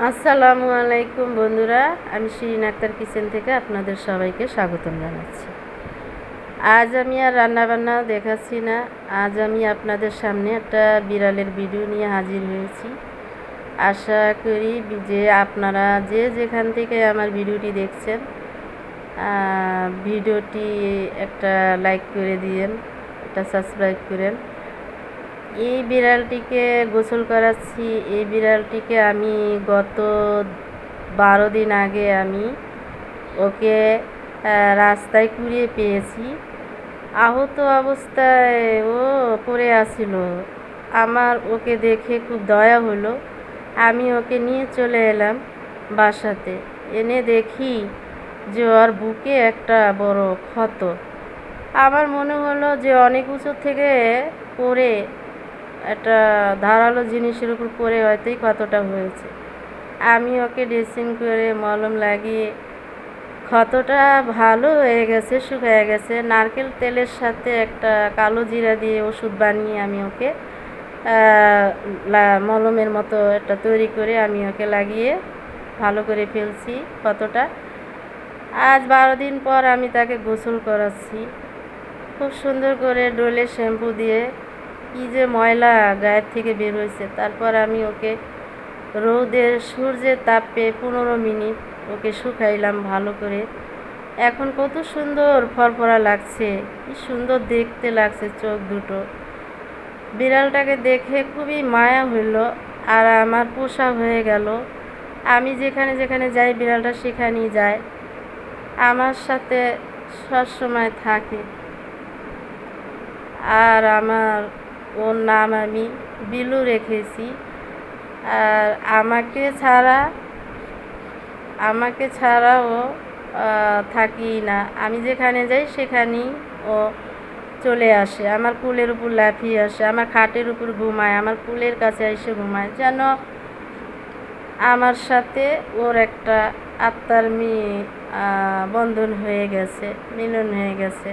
আসসালামু আলাইকুম বন্ধুরা, আমি শিরিন আক্তার কিচেন থেকে আপনাদের সবাইকে স্বাগতম জানাচ্ছি। আজ আমি আর রান্নাবান্না দেখাচ্ছি না, আজ আমি আপনাদের সামনে একটা বিড়ালের ভিডিও নিয়ে হাজির হয়েছি। আশা করি যে আপনারা যে যেখান থেকে আমার ভিডিওটি দেখছেন ভিডিওটি একটা লাইক করে দিয়েন, একটা সাবস্ক্রাইব করেন। এই বিড়ালটিকে গোসল করাচ্ছি। এই বিড়ালটিকে আমি গত বারো দিন আগে আমি ওকে রাস্তায় কুড়িয়ে পেয়েছি। আহত অবস্থায় ও পড়ে আসছিল আমার ওকে দেখে খুব দয়া হলো। আমি ওকে নিয়ে চলে এলাম বাসাতে। এনে দেখি যে ওর বুকে একটা বড় ক্ষত। আমার মনে হলো যে অনেক উঁচু থেকে পড়ে একটা ধারালো জিনিসের উপর পড়ে হয়তোই ক্ষতটা হয়েছে। আমি ওকে ড্রেসিং করে মলম লাগিয়ে ক্ষতটা ভালো হয়ে গেছে শুকিয়ে গেছে। নারকেল তেলের সাথে একটা কালো জিরা দিয়ে ওষুধ বানিয়ে আমি ওকে মলমের মতো একটা তৈরি করে আমি ওকে লাগিয়ে ভালো করে ফেলছি ক্ষতটা। আজ বারো দিন পর আমি তাকে গোসল করাচ্ছি। খুব সুন্দর করে ডোলে শ্যাম্পু দিয়ে কী যে ময়লা গায়ের থেকে বের হয়েছে, তারপর আমি ওকে রোদের সূর্যের তাপে পনেরো মিনিট ওকে শুকাইলাম ভালো করে। এখন কত সুন্দর ফরফরা লাগছে, কি সুন্দর দেখতে লাগছে চোখ দুটো। বিড়ালটাকে দেখে খুবই মায়া হইল আর আমার পোষা হয়ে গেল। আমি যেখানে যেখানে যাই, বিড়ালটা সেখানেই যায়। আমার সাথে সবসময় থাকে। আর আমার ওর নাম আমি বিলু রেখেছি। আর আমাকে ছাড়া আমাকে ছাড়া ও থাকি না। আমি যেখানে যাই সেখানেই ও চলে আসে। আমার কুলের উপর লাফিয়ে আসে, আমার খাটের উপর ঘুমায়, আমার কুলের কাছে এসে ঘুমায়। যেন আমার সাথে ওর একটা আত্মার মি বন্ধন হয়ে গেছে, মিলন হয়ে গেছে।